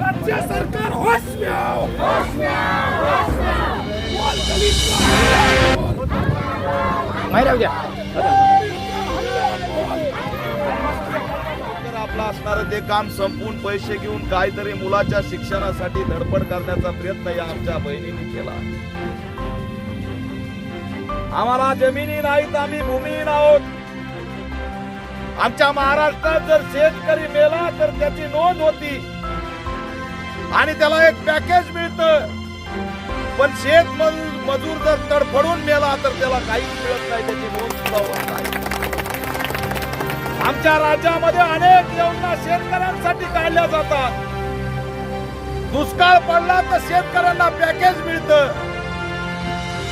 राज्य सरकार आपलं असणारं ते काम संपवून पैसे घेऊन काहीतरी मुलाच्या शिक्षणासाठी धडपड करण्याचा प्रयत्न या आमच्या बहिणीने केला. आम्हाला जमिनी नाहीत आम्ही भूमिहीन आहोत. आमच्या महाराष्ट्रात जर शेतकरी मेला तर त्याची नोंद होती. आणि त्याला एक पॅकेज मिळतं. पण शेत मजूर जर तडफडून मेला तर त्याला काहीच मिळत नाही त्याची नोंद सुद्धा होत नाही. आमच्या राज्यामध्ये अनेक योजना शेतकऱ्यांसाठी काढल्या जातात. दुष्काळ पडला तर शेतकऱ्यांना पॅकेज मिळतं.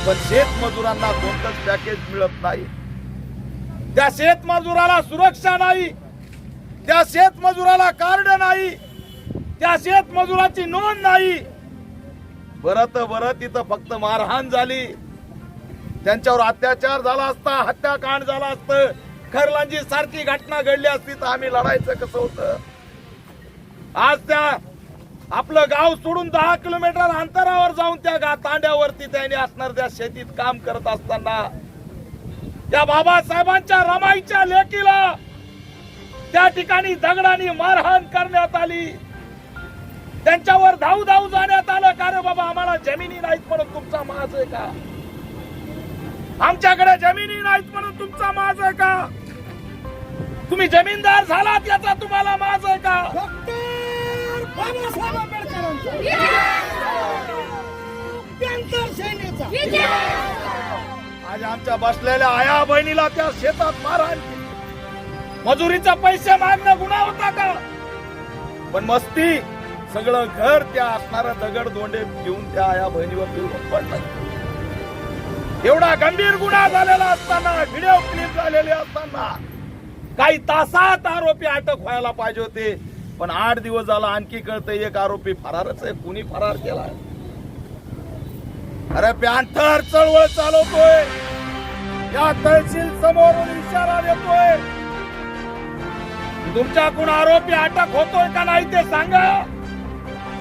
पण शेतमजुरांना कोणतंच पॅकेज मिळत नाही. त्या शेतमजुराला सुरक्षा नाही. त्या शेतमजुराला कार्ड नाही. त्या शेतमजुराची नोंद नाही. बरं तर बरं तिथं फक्त मारहाण झाली. त्यांच्यावर अत्याचार झाला असता हत्याकांड झाला असतं. खरलांजी सारखी घटना घडली असती तर आम्ही लढायचं कसं होतं? आज त्या आपलं गाव सोडून दहा किलोमीटर अंतरावर जाऊन त्या गा तांड्यावरती त्यांनी असणार त्या शेतीत काम करत असताना त्या बाबासाहेबांच्या रमाईच्या लेकीला त्या ठिकाणी दगडाने मारहाण करण्यात आली. त्यांच्यावर धाव धाव जाण्यात आलं. का रे बाबा आम्हाला जमिनी नाहीत म्हणून तुमचा माज आहे का? आमच्याकडे जमिनी नाहीत म्हणून तुमचा माज आहे का? तुम्ही जमीनदार झालात याचा तुम्हाला माज आहे का? डॉक्टर बाबासाहेब आंबेडकरांचा. सेनेचा आज आमच्या बसलेल्या आया बहिणीला त्या शेतात मारहाण मजुरीचा पैसे मागणं गुन्हा होता का? पण मस्ती सगळं घर त्या असणारा दगड दोंडे घेऊन त्या आया बहिणीवर फिरवून पडलं. एवढा गंभीर गुन्हा झालेला असताना व्हिडिओ क्लिप झालेले असताना काही तासात आरोपी अटक व्हायला पाहिजे होते. पण आठ दिवस झाला आणखी कळतं एक आरोपी फरारच आहे. कुणी फरार केला? अरे पॅन्थर चळवळ चालवतोय. या तहसील समोरून इशारा देतोय. तुमच्याकडून आरोपी अटक होतोय का नाही ते सांगा.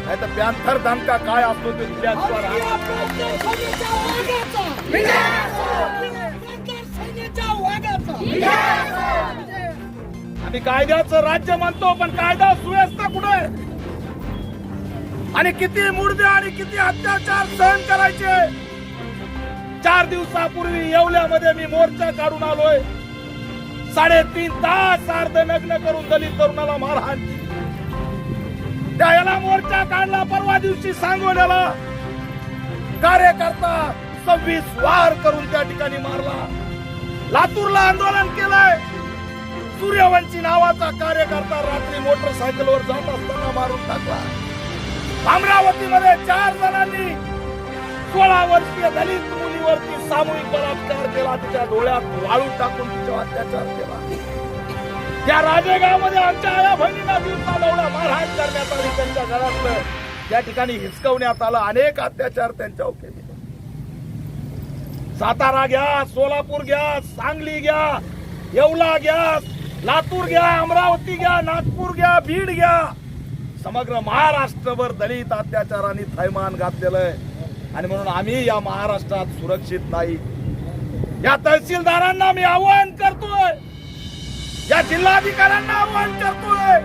नाही तर पॅन्थर धमका काय असतो ते तुझ्याशिवाय आम्ही कायद्याचं राज्य म्हणतो पण कायदा सुव्यवस्था कुठे आणि किती मुर्दे आणि किती अत्याचार सहन करायचे? चार दिवसापूर्वी येवल्यामध्ये मी मोर्चा काढून आलोय. साडेतीन तास अर्ध नग्न करून दलित तरुणाला मारहाण केली. त्या याला मोर्चा काढला परवा दिवशी सांगोल्याला कार्यकर्ता सव्वीस वार करून त्या ठिकाणी मारला. लातूरला आंदोलन केलंय. सूर्यवंशी नावाचा कार्यकर्ता रात्री मोटरसायकलवर जात असताना मारून टाकला. अमरावतीमध्ये चार जणांनी सोळा वर्षीय दलित मुलीवरती सामूहिक बलात्कार केला. तिच्या डोळ्यात वाळू टाकून तिच्यावर अत्याचार केला. त्या राजेगावमध्ये आमच्या आया बहिणींना दिवसा दौडा मारहाण करण्यात आली त्यांच्या घरातलं त्या ठिकाणी हिसकवण्यात आलं. अनेक अत्याचार त्यांच्यावर केले. सातारा घ्या सोलापूर घ्या सांगली घ्या येवला घ्या लातूर घ्या अमरावती घ्या नागपूर घ्या बीड घ्या. समग्र महाराष्ट्रभर दलित अत्याचाराने थैमान घातलेलं आहे आणि म्हणून आम्ही या महाराष्ट्रात सुरक्षित नाही. या तहसीलदारांना मी आवाहन करतोय. या जिल्हाधिकाऱ्यांना आवाहन करतोय.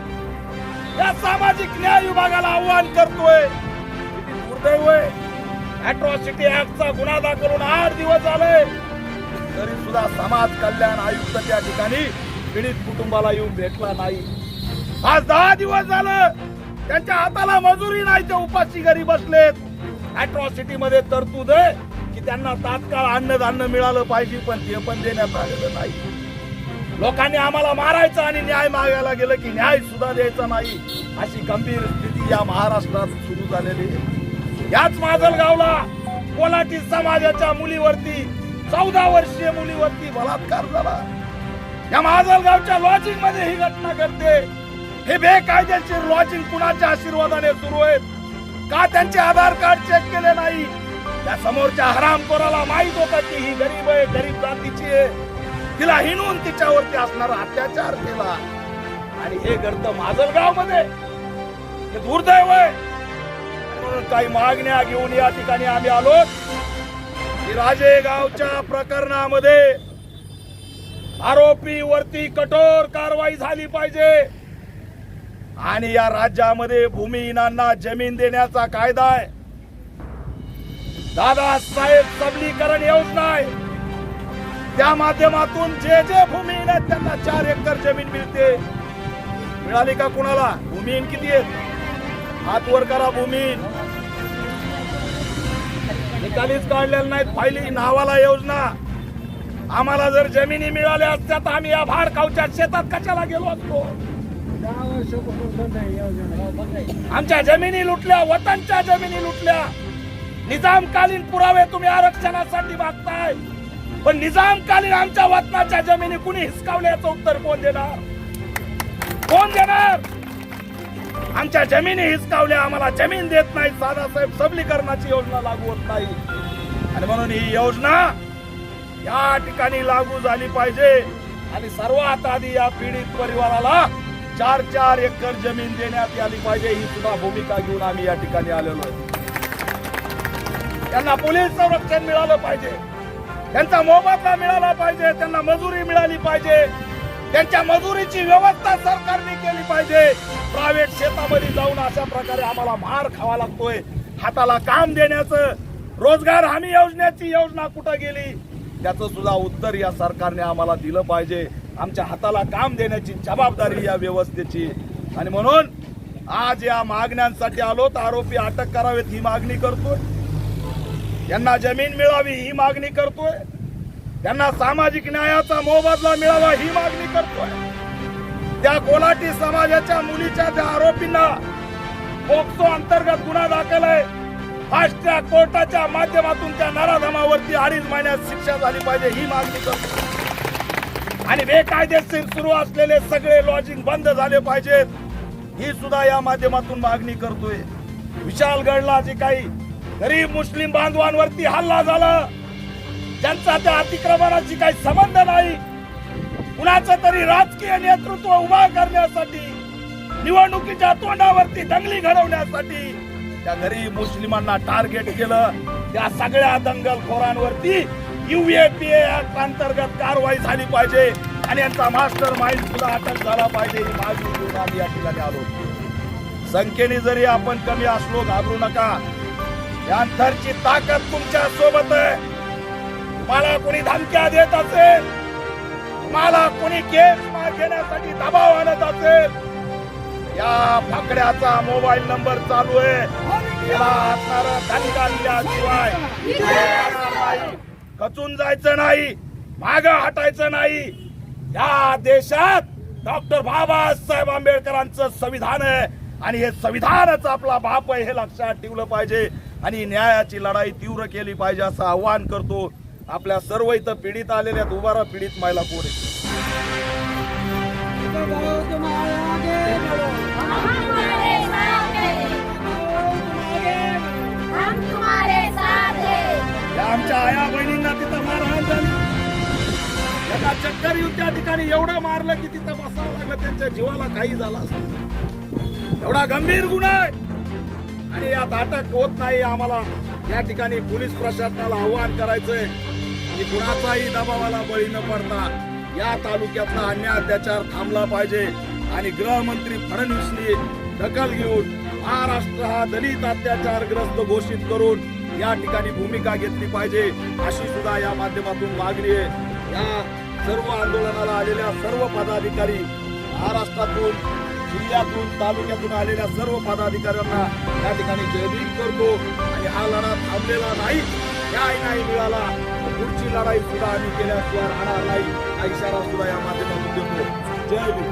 या सामाजिक न्याय विभागाला आवाहन करतोय. दुर्दैव आहे. अॅट्रॉसिटी ऍक्टचा गुन्हा दाखवून आठ दिवस झाले. तरी सुद्धा समाज कल्याण आयुक्त त्या ठिकाणी पीडित कुटुंबाला येऊन भेटला नाही. आज दहा दिवस झालं त्यांच्या हाताला मजुरी नाही ते उपाशी घरी बसलेत. अॅट्रॉसिटी मध्ये तरतूद आहे की त्यांना तात्काळ अन्नधान्य मिळालं पाहिजे पण ते पण देण्यात आलेलं नाही. लोकांनी आम्हाला मारायचं आणि न्याय मागायला गेलं की न्याय सुद्धा द्यायचा नाही अशी गंभीर स्थिती या महाराष्ट्रात सुरू झालेली आहे. याच माजलगावला कोलाटी समाजाच्या मुलीवरती चौदा वर्षीय मुलीवरती बलात्कार झाला. या माजलगावच्या लॉजिंगमध्ये ही घटना घडते. हे बेकायदेशीर लॉजिंग कुणाच्या आशीर्वादाने सुरू आहेत? का त्यांचे आधार कार्ड चेक केले नाही? त्या समोरच्या हरामखोराला माहीत होता की ही गरीब आहे गरीब जातीची आहे. तिला हिणून तिच्यावरती असणारा अत्याचार केला. आणि हे घडतं माजलगावमध्ये हे दुर्दैव आहे. म्हणून काही मागण्या घेऊन या ठिकाणी आम्ही आलो की राजेगावच्या प्रकरणामध्ये आरोपी वरती कठोर कारवाई झाली पाहिजे. आणि या राज्यामध्ये भूमिहीनांना जमीन देण्याचा कायदा आहे. दादासाहेब सबलीकरण योजना आहे. त्या माध्यमातून जे जे भूमिहीन आहेत त्यांना चार एकर जमीन मिळते. मिळाली का कुणाला? भूमिहीन किती आहेत? हात वर करा भूमिहीन. निकालीच काढलेल्या नाहीत. फायली नावाला योजना. आम्हाला जर जमिनी मिळाल्या असत्या तर आम्ही या भाडकावच्या शेतात कशाला गेलो असतो? आमच्या जमिनी लुटल्या वतनच्या जमिनी लुटल्या. निजामकालीन पुरावे तुम्ही आरक्षणासाठी मागताय. पण निजामकालीन आमच्या वतनाच्या जमिनी कुणी हिसकावल्याचं उत्तर कोण देणार? कोण देणार? आमच्या जमिनी हिसकावल्या आम्हाला जमीन देत नाही. दादासाहेब सबलीकरणाची योजना लागू होत नाही. आणि म्हणून ही योजना या ठिकाणी लागू झाली पाहिजे. आणि सर्वात आधी या पीडित परिवाराला चार चार एकर जमीन देण्यात आली पाहिजे ही सुद्धा भूमिका घेऊन आम्ही या ठिकाणी आलेलो आहे. त्यांना पोलीस संरक्षण मिळालं पाहिजे. त्यांचा मोबदला मिळाला पाहिजे त्यांना मजुरी मिळाली पाहिजे. त्यांच्या मजुरीची व्यवस्था सरकारने केली पाहिजे. प्रायव्हेट शेतामध्ये जाऊन अशा प्रकारे आम्हाला मार खावा लागतोय. हाताला काम देण्याचं रोजगार हमी योजनेची योजना कुठं गेली? त्याचं सुद्धा उत्तर या सरकारने आम्हाला दिलं पाहिजे. आमच्या हाताला काम देण्याची जबाबदारी या व्यवस्थेची. आणि म्हणून आज या मागण्यांसाठी आलो तर आरोपी अटक करावेत ही मागणी करतोय. त्यांना जमीन मिळावी ही मागणी करतोय. त्यांना सामाजिक न्यायाचा मोबदला मिळावा ही मागणी करतोय. त्या कोलाटी समाजाच्या मुलीच्या त्या आरोपींना पोक्सो अंतर्गत गुन्हा दाखल आहे. फास्ट्रॅक कोर्टाच्या माध्यमातून त्या नराधमावरती अडीच महिन्यात शिक्षा झाली पाहिजे ही मागणी करतो. आणि बेकायदेशीर सुरू असलेले सगळे लॉजिंग बंद झाले पाहिजेत. ही सुद्धा या माध्यमातून मागणी करतोय. विशालगडला जे काही गरीब मुस्लिम बांधवांवरती हल्ला झाला ज्यांचा त्या अतिक्रमणाची काही संबंध नाही कुणाचं तरी राजकीय नेतृत्व उभा करण्यासाठी निवडणुकीच्या तोंडावरती दंगली घडवण्यासाठी त्या गरीब मुस्लिमांना टार्गेट केलं. त्या सगळ्या दंगलखोरांवरती युएपीए ऍक्ट अंतर्गत कारवाई झाली पाहिजे आणि यांचा मास्टर माइंड सुद्धा अटक झाला पाहिजे ही मागणी घेऊन आम्ही या ठिकाणी आलो. संख्येने जरी आपण कमी असलो घाबरू नका. या अंतरची ताकद तुमच्यासोबत आहे. तुम्हाला कोणी धमक्या देत असेल तुम्हाला कोणी केस घेण्यासाठी दबाव आणत असेल या फाकड्याचा मोबाईल नंबर चालू आहे. याला असणारं धनगा नाही. खचून जायचं नाही. माग हटायचं नाही. या देशात डॉक्टर बाबासाहेब आंबेडकरांचं संविधान आहे. आणि हे संविधानच आपला बाप आहे हे लक्षात ठेवलं पाहिजे. आणि न्यायाची लढाई तीव्र केली पाहिजे असं आव्हान करतो. आपल्या सर्व इथं पीडित आलेल्या दुबारा पीडित महिला कोण आमच्या आया बहिणींना तिथं मारहाण झाली. एका चक्कर येऊन त्या ठिकाणी एवढं मारलं की तिथं बसावं लागलं त्यांच्या जीवाला काही झाला एवढा गंभीर गुन्हा आहे. आणि यात अटक होत नाही आम्हाला या ठिकाणी पोलीस प्रशासनाला आव्हान करायचंय. की कुणाचाही दबावाला बळी न पडता या तालुक्यातला अन्याय अत्याचार थांबला पाहिजे. आणि गृहमंत्री फडणवीसनी दखल घेऊन महाराष्ट्र हा दलित अत्याचारग्रस्त घोषित करून या ठिकाणी भूमिका घेतली पाहिजे अशी सुद्धा या माध्यमातून मागणी आहे. या सर्व आंदोलनाला आलेल्या सर्व पदाधिकारी महाराष्ट्रातून जिल्ह्यातून तालुक्यातून आलेल्या सर्व पदाधिकाऱ्यांना या ठिकाणी जयभीम करतो. आणि हा लढा थांबलेला नाही. न्याय नाही मिळाला. पुढची लढाई सुद्धा आम्ही केल्याशिवाय राहणार नाही. Aisyah Rasulullah yang mati mengundurmu. Jadi,